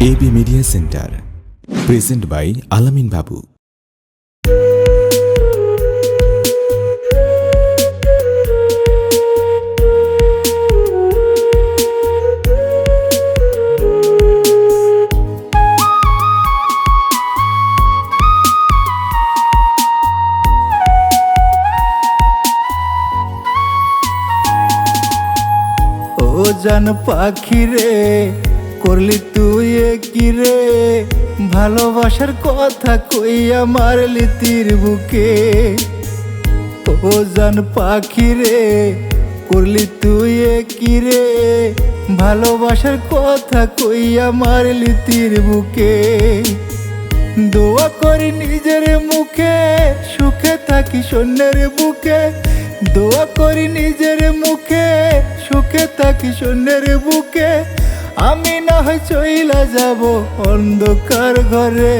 AB media centre present by Alamin Babu Jan পাখি রে করলি তুই কি রে? ভালোবাসার কথা কই আমার লিতির বুকে। ও জান পাখি রে, করলি তুই কি রে? ভালোবাসার কথা কই আমার লিতির বুকে। দোয়া করি নিজের মুখে, সুখে থাকি সন্ন্যের বুকে। দোয়া করি নিজের মুখে, সুখে থাকি সন্ন্যের বুকে। আমি না হয় চইলা যাব অন্ধকার ঘরে।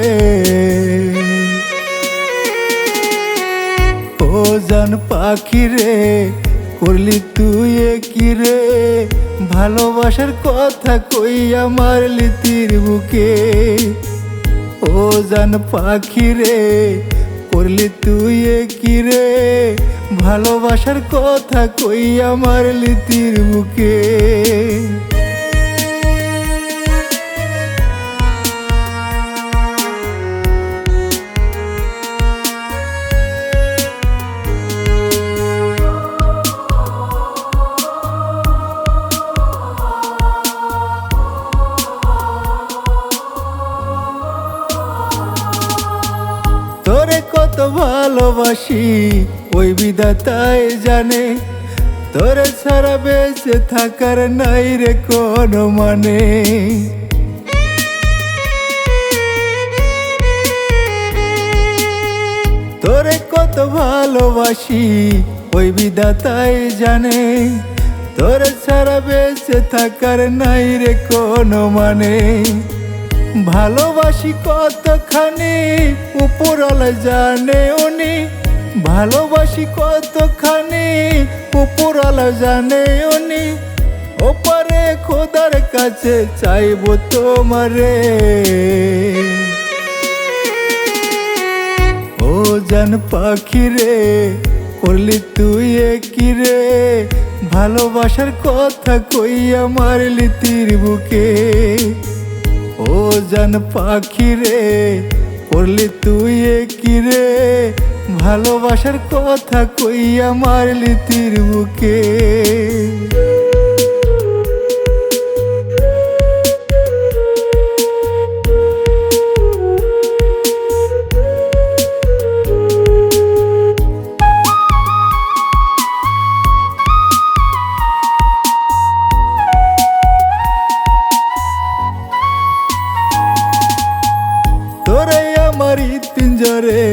ও জান পাখি রে, করলি তুই কি রে? ভালোবাসার কথা কই আমার লিতির বুকে। ও জান পাখি রে, করলি তুই কি রে? ভালোবাসার কথা কই আমার লিতির বুকে। কত ভালোবাসি, ওই বিধাতাই জানে। তোরে ছাড়া বেঁচে থাকার নাই রে কোনো মানে। তোরে কত ভালোবাসি, ওই বিধাতাই জানে। তোরে ছাড়া বেঁচে থাকার নাই রে কোনো মানে। ভালোবাসি কতখানি উপরালা জানে উনি। ভালোবাসি কতখানি উপরালা জানে উনি। ওপারে খোদার কাছে চাইব তোমারে। ও জান পাখি রে, করলি তুই কি রে? ভালোবাসার কথা কই আমার লিতির বুকে। জান পাখি রে করলি তুই কি রে। ভালোবাসার কথা কইয়া মারলি তীর বুকে পিঞ্জরে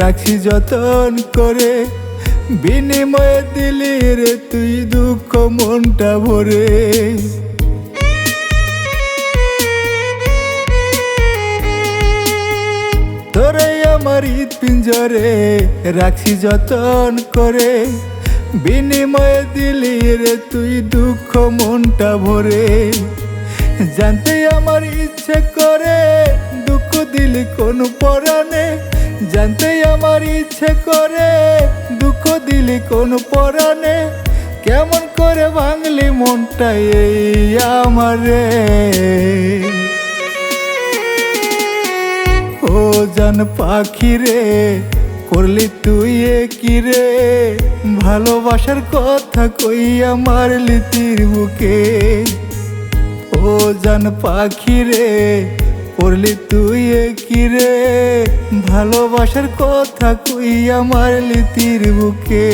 রাখছি যতন করে। বিনিময়ে দিলি রে তুই দুঃখ মনটা ভরে। তোরে আমার পিঞ্জরে রাখছি যতন করে। বিনিময়ে দিলি রে তুই দুঃখ মনটা ভরে। জানতে আমার ইচ্ছে করে, দুঃখ দিলি কোন পরাণে জানতে আমার ইচ্ছে করে, দুঃখ দিলি কোন পরাণে? কেমন করে ভাঙলি মনটা এই আমারে? ও জান পাখি রে, করলি তুই কি রে? ভালোবাসার কথা কই আমার লিতির বুকে ও জান পাখি রে করলি তুই কিরে ভালোবাসার কথা কই আমার লিতির বুকে।